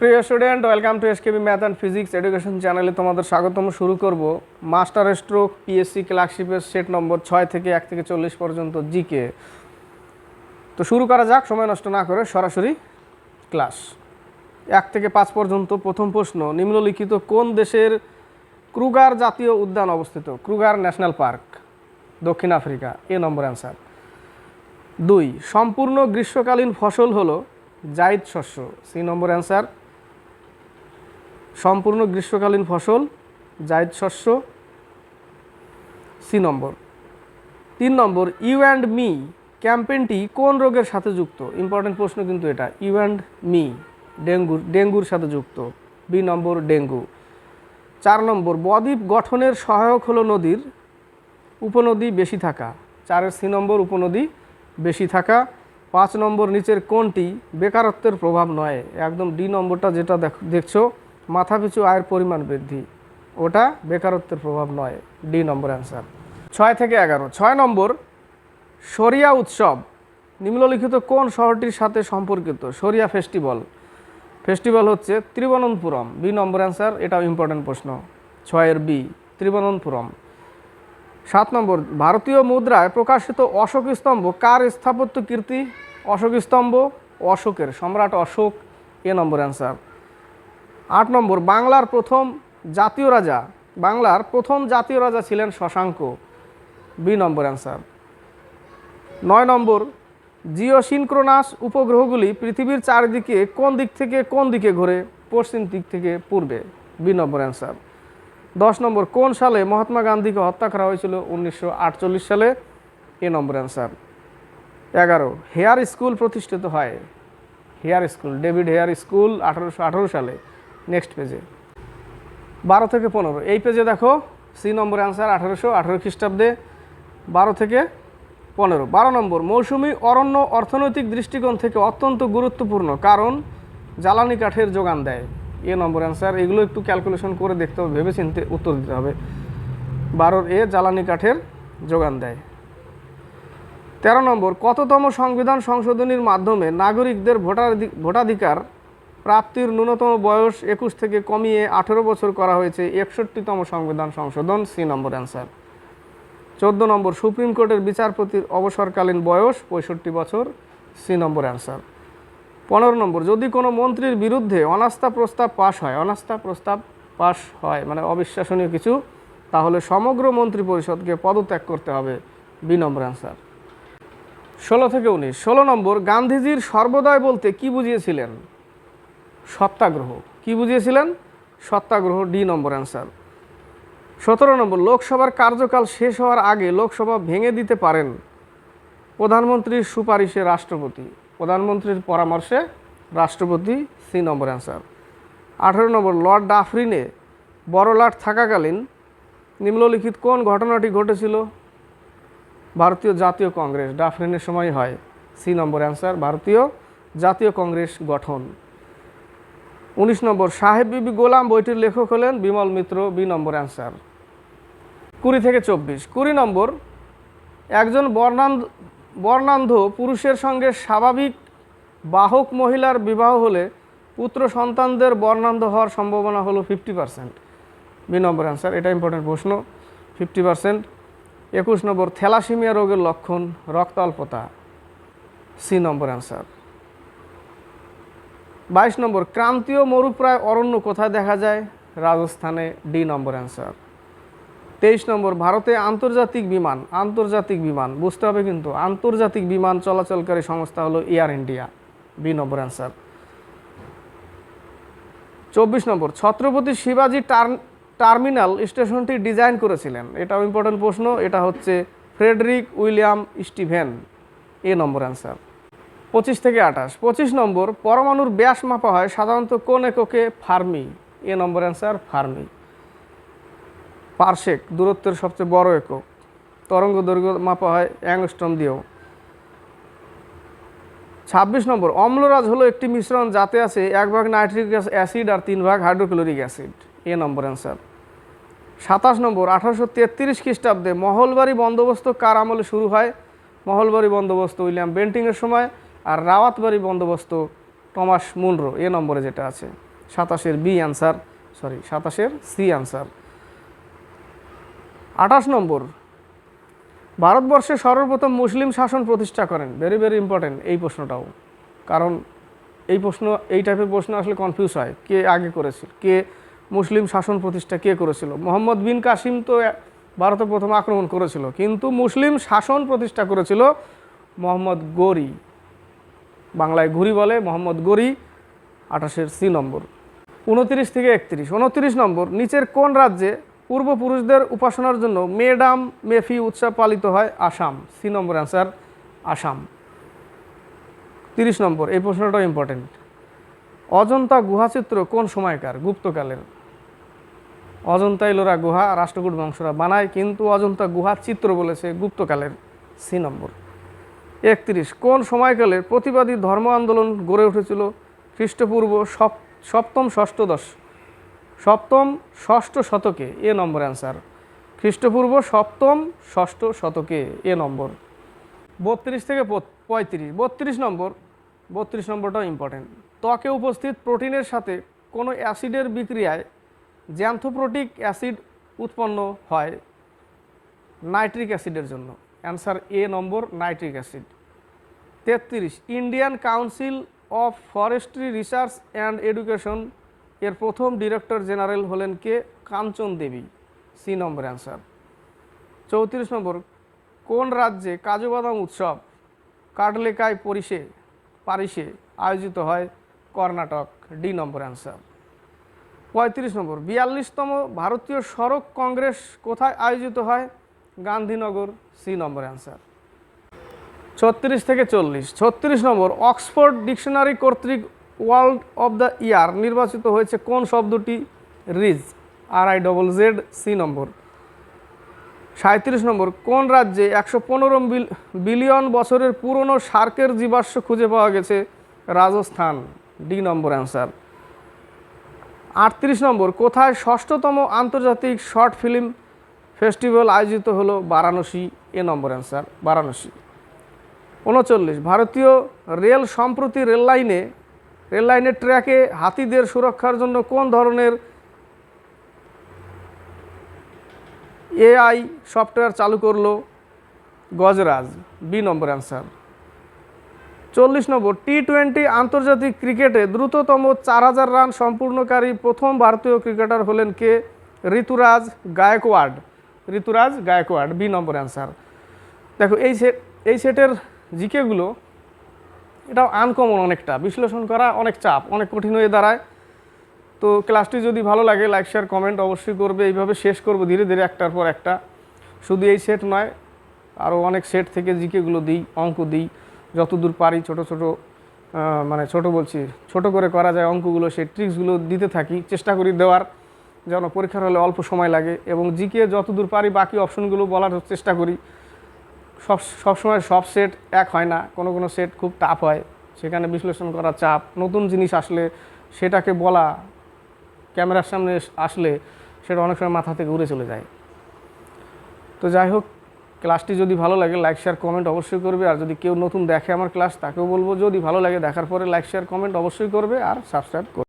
প্রিয় student, welcome to SKB math and physics education চ্যানেলে তোমাদের স্বাগতম। শুরু করব মাস্টার স্ট্রোক পিএসসি ক্লার্কশিপের সেট নম্বর ছয় থেকে এক থেকে চল্লিশ পর্যন্ত জিকে তো শুরু করা যাক, সময় নষ্ট না করে সরাসরি ক্লাস। এক থেকে পাঁচ পর্যন্ত প্রথম প্রশ্ন, নিম্নলিখিত কোন দেশের ক্রুগার জাতীয় উদ্যান অবস্থিত? ক্রুগার ন্যাশনাল পার্ক, দক্ষিণ আফ্রিকা, এ নম্বর অ্যান্সার। দুই, সম্পূর্ণ গ্রীষ্মকালীন ফসল হলো জাইদ শস্য, সি নম্বর অ্যান্সার। সম্পূর্ণ গ্রীষ্মকালীন ফসল, জায়দ শস্য, সি নম্বর। তিন নম্বর, ইউ অ্যান্ড মি, ক্যাম্পেইনটি কোন রোগের সাথে যুক্ত? ইম্পর্টেন্ট প্রশ্ন কিন্তু এটা, ইউ অ্যান্ড মি ডেঙ্গুর ডেঙ্গুর সাথে যুক্ত। B number, dengue. চার নম্বর, বদ্বীপ গঠনের সহায়ক হলো নদীর উপনদী বেশি থাকা। চারের সি নম্বর, উপনদী বেশি থাকা। পাঁচ নম্বর, নিচের কোনটি বেকারত্বের প্রভাব নয়? একদম ডি নম্বরটা যেটা দেখ- দেখছ মাথাপিছু আয়ের পরিমাণ বৃদ্ধি। ওটা বেকারত্বের প্রভাব নয় ডি নম্বর অ্যান্সার ছয় থেকে এগারো। ছয় নম্বর, শরিয়া উৎসব। নিম্নলিখিত কোন শহরটির সাথে সম্পর্কিত? সরিয়া ফেস্টিভ্যাল ফেস্টিভ্যাল হচ্ছে ত্রিবনন্তপুরম। বি নম্বর অ্যান্সার এটাও ইম্পর্ট্যান্ট প্রশ্ন। ছয়ের বি ত্রিবনন্তপুরম। সাত নম্বর, ভারতীয় মুদ্রায় প্রকাশিত অশোক স্তম্ভ, কার স্থাপত্য কীর্তি? অশোক স্তম্ভ, অশোকের, সম্রাট অশোক, এ নম্বর অ্যান্সার আট নম্বর, বাংলার প্রথম জাতীয় রাজা, বাংলার প্রথম জাতীয় রাজা ছিলেন শশাঙ্ক। বি নম্বর অ্যান্সার। নয় নম্বর, জিওসিনক্রোনাস উপগ্রহগুলি পৃথিবীর চারিদিকে কোন দিক থেকে কোন দিকে ঘোরে, পশ্চিম দিক থেকে পূর্বে? B number answer. দশ নম্বর, কোন সালে মহাত্মা গান্ধীকে হত্যা করা হয়েছিল? উনিশশো আটচল্লিশ সালে। A number answer. এগারো, হেয়ার স্কুল প্রতিষ্ঠিত হয়? Hare school, David Hare school, আঠারোশো আঠারো সালে। নেক্সট পেজে। বারো থেকে পনেরো। এই পেজে দেখো, সি নম্বর অ্যান্সার আঠারোশো, আঠারো খ্রিস্টাব্দে বারো থেকে পনেরো। বারো নম্বর, মৌসুমি অরণ্য অর্থনৈতিক দৃষ্টিকোণ থেকে অত্যন্ত গুরুত্বপূর্ণ, কারণ জ্বালানি কাঠের যোগান দেয়। এ নম্বর অ্যান্সার এগুলো একটু ক্যালকুলেশন করে দেখতে হবে ভেবে চিনতে উত্তর দিতে হবে। বারোর এ জ্বালানি কাঠের যোগান দেয়। তেরো নম্বর, কততম সংবিধান সংশোধনীর মাধ্যমে নাগরিকদের ভোটার ভোটাধিকার প্রাপ্তির ন্যূনতম বয়স একুশ থেকে কমিয়ে আঠেরো বছর করা হয়েছে একষট্টিতম সংবিধান সংশোধন, সি নম্বর অ্যান্সার। চোদ্দ নম্বর, সুপ্রিম কোর্টের বিচারপতির অবসরকালীন বয়স পঁয়ষট্টি বছর, সি নম্বর অ্যান্সার। পনেরো নম্বর, যদি কোনো মন্ত্রীর বিরুদ্ধে অনাস্থা প্রস্তাব পাশ হয়, অনাস্থা প্রস্তাব পাশ হয় মানে অবিশ্বাসনীয় কিছু, তাহলে সমগ্র মন্ত্রী পরিষদকে পদত্যাগ করতে হবে, বি নম্বর অ্যান্সার। ষোলো থেকে উনিশ, ষোলো নম্বর, গান্ধীজির সর্বদয় বলতে কি বুঝিয়েছিলেন? সত্যাগ্রহ। কি বুঝিয়েছিলেন? Satyagraha D number answer. সতেরো নম্বর, লোকসভার কার্যকাল শেষ হওয়ার আগে লোকসভা ভেঙে দিতে পারেন প্রধানমন্ত্রীর সুপারিশে রাষ্ট্রপতি। প্রধানমন্ত্রীর পরামর্শে রাষ্ট্রপতি, সি নম্বর অ্যান্সার। আঠেরো নম্বর, লর্ড ডাফরিনে বড়লাট থাকাকালীন নিম্নলিখিত কোন ঘটনাটি ঘটেছিল? ভারতীয় জাতীয় কংগ্রেস। ডাফরিনের সময় হয়। সি নম্বর অ্যান্সার, ভারতীয় জাতীয় কংগ্রেস গঠন। উনিশ নম্বর, সাহেব বিবি গোলাম বইটির লেখক হলেন Bimal Mitra, B number answer. কুড়ি থেকে চব্বিশ। কুড়ি নম্বর, একজন বর্ণান্ধ বর্ণান্ধ পুরুষের সঙ্গে স্বাভাবিক বাহক মহিলার বিবাহ হলে পুত্র সন্তানদের বর্ণান্ধ হওয়ার সম্ভাবনা হলো fifty percent B number answer, এটা ইম্পর্টেন্ট প্রশ্ন ফিফটি পার্সেন্ট একুশ নম্বর, থ্যালাসিমিয়া রোগের লক্ষণ রক্ত অল্পতা সি নম্বর অ্যান্সার। বাইশ নম্বর, ক্রান্তীয় মরুপ্রায় অরণ্য কোথায় দেখা যায়? রাজস্থানে ডি নম্বর অ্যান্সার। তেইশ নম্বর, ভারতে আন্তর্জাতিক বিমান আন্তর্জাতিক বিমান, বুঝতে হবে কিন্তু আন্তর্জাতিক বিমান চলাচলকারী সংস্থা হলো air India, B number answer. চব্বিশ নম্বর, ছত্রপতি শিবাজি টার্মিনাল স্টেশনটি ডিজাইন করেছিলেন। এটাও ইম্পর্টেন্ট প্রশ্ন, এটা হচ্ছে Frederick William Steven, A number answer. পঁচিশ থেকে আঠাশ। পঁচিশ নম্বর, পরমাণুর ব্যাস মাপা হয় সাধারণত কোন এককে? ফার্মি। এ নম্বর অ্যান্সার, ফার্মি। পার্শেক দূরত্বের সবচেয়ে বড় একক। তরঙ্গ দৈর্ঘ্য মাপা হয় অ্যাংস্ট্রম দিয়েও। ছাব্বিশ নম্বর, অম্লরাজ হলো একটি মিশ্রণ যাতে আছে এক ভাগ নাইট্রিক অ্যাসিড আর তিন ভাগ hydrochloric acid. A number answer. সাতাশ নম্বর, আঠারোশো তেত্রিশ খ্রিস্টাব্দে মহলবাড়ি বন্দোবস্ত কার আমলে শুরু হয়? মহলবাড়ি বন্দোবস্ত উইলিয়াম বেন্টিংয়ের সময়। আর রাওয়াতবাড়ি বন্দোবস্ত টমাস মুনরো, এ নম্বরে যেটা আছে। সাতাশের বি অ্যান্সার সরি, সাতাশের সি অ্যান্সার আঠাশ নম্বর, ভারতবর্ষে সর্বপ্রথম মুসলিম শাসন প্রতিষ্ঠা করেন। ভেরি ভেরি ইম্পর্টেন্ট এই প্রশ্নটাও। কারণ এই প্রশ্ন, এই টাইপের প্রশ্ন আসলে কনফিউজ হয়। কে আগে করেছিল? কে মুসলিম শাসন প্রতিষ্ঠা কে করেছিল? মোহাম্মদ বিন কাসিম তো ভারতে প্রথম আক্রমণ করেছিল। কিন্তু মুসলিম শাসন প্রতিষ্ঠা করেছিল মোহাম্মদ গরি। বাংলায় ঘুরি বলে মোহাম্মদ গরি, আঠাশের সি নম্বর। উনত্রিশ থেকে একত্রিশ। উনত্রিশ নম্বর, নিচের কোন রাজ্যে পূর্বপুরুষদের উপাসনার জন্য মেডাম মেফি উৎসব পালিত হয়? Assam. C number answer, Assam. তিরিশ নম্বর, এই প্রশ্নটাও ইম্পর্টেন্ট অজন্তা গুহাচিত্র কোন সময়কার? গুপ্তকালের। অজন্তা ইলোরা গুহা, রাষ্ট্রকূট বংশরা বানায়, কিন্তু অজন্তা গুহা চিত্র বলেছে গুপ্তকালের। সি নম্বর। একত্রিশ। কোন সময়কালে প্রতিবাদী ধর্ম আন্দোলন গড়ে উঠেছিল? খ্রিস্টপূর্ব সপ- সপ্তম ষষ্ঠদশ সপ্তম ষষ্ঠ শতকে, এ নম্বর অ্যান্সার। খ্রিস্টপূর্ব সপ্তম ষষ্ঠ শতকে, এ নম্বর। বত্রিশ থেকে পঁয়ত্রিশ। বত্রিশ নম্বর, বত্রিশ নম্বরটাও ইম্পর্টেন্ট ত্বকে উপস্থিত প্রোটিনের সাথে কোনো অ্যাসিডের বিক্রিয়ায় জ্যান্থোপ্রোটিক অ্যাসিড উৎপন্ন হয় নাইট্রিক অ্যাসিডের জন্য। Answer A number nitric acid. তেত্রিশ, Indian council of forestry research and education এর প্রথম ডিরেক্টর জেনারেল হলেন কে? কাঞ্চন দেবী। C number answer. চৌত্রিশ নম্বর, কোন রাজ্যে কাজু বাদাম উৎসব কাটলেকায় পরিষে পারিসে আয়োজিত হয়? কর্ণাটক। D number answer. পঁয়ত্রিশ নম্বর, বিয়াল্লিশতম ভারতীয় সড়ক কংগ্রেস কোথায় আয়োজিত হয়? Gandhinagar C number answer. ছত্রিশ থেকে চল্লিশ। ছত্রিশ নম্বর, অক্সফোর্ড ডিকশনারি কর্তৃক ওয়ার্ল্ড অফ দ্য ইয়ার নির্বাচিত হয়েছে কোন শব্দটি? Rizz, R I double Z C number. সাঁত্রিশ নম্বর, কোন রাজ্যে একশো পনেরো বিলিয়ন বছরের পুরনো সার্কের জীবাশ্ম খুঁজে পাওয়া গেছে? Rajasthan, D number answer. আটত্রিশ নম্বর, কোথায় ষষ্ঠতম আন্তর্জাতিক শর্ট ফিল্ম ফেস্টিভ্যাল আয়োজিত হলো Varanasi, A number answer, Varanasi. উনচল্লিশ, ভারতীয় রেল সম্প্রতি রেল লাইনে, রেল লাইনের ট্র্যাকে হাতিদের সুরক্ষার জন্য কোন ধরনের এআই সফটওয়্যার চালু করল? Gajraj, B number answer. চল্লিশ নম্বর টি টোয়েন্টি আন্তর্জাতিক ক্রিকেটে দ্রুততম চার হাজার রান সম্পূর্ণকারী প্রথম ভারতীয় ক্রিকেটার হলেন কে? ঋতুরাজ গায়কোয়াড ঋতুরাজ গায়কোয়াড, বি নম্বর অ্যান্সার। দেখো, এই সেট এই সেটের জিকেগুলো এটাও আনকমন অনেকটা। বিশ্লেষণ করা অনেক চাপ, অনেক কঠিন হয়ে দাঁড়ায়। তো ক্লাসটি যদি ভালো লাগে লাইক শেয়ার কমেন্ট অবশ্যই করবে। এইভাবে শেষ করব ধীরে ধীরে একটার পর একটা। শুধু এই সেট নয়, আরও অনেক সেট থেকে জিকেগুলো দিই, অঙ্ক দিই। যতদূর পারি ছোট ছোট মানে ছোট বলছি, ছোট করে করা যায় অঙ্কগুলো, সেই ট্রিক্সগুলো দিতে থাকি, চেষ্টা করি দেওয়ার। যেন পরীক্ষার হলে অল্প সময় লাগে এবং জিকে যতদূর পারি বাকি অপশনগুলো বলার চেষ্টা করি। সব, সবসময় সব সেট এক হয় না, কোনো কোনো সেট খুব টাফ হয়, সেখানে বিশ্লেষণ করা চাপ, নতুন জিনিস আসলে সেটাকে বলা, ক্যামেরার সামনে আসলে সেটা অনেক সময় মাথা থেকে উড়ে চলে যায়। তো যাই হোক, ক্লাসটি যদি ভালো লাগে লাইক, শেয়ার, কমেন্ট অবশ্যই করবে, আর যদি কেউ নতুন দেখে আমার ক্লাস তাকেও বলব, যদি ভালো লাগে দেখার পরে লাইক, শেয়ার, কমেন্ট অবশ্যই করবে, আর সাবস্ক্রাইব করবে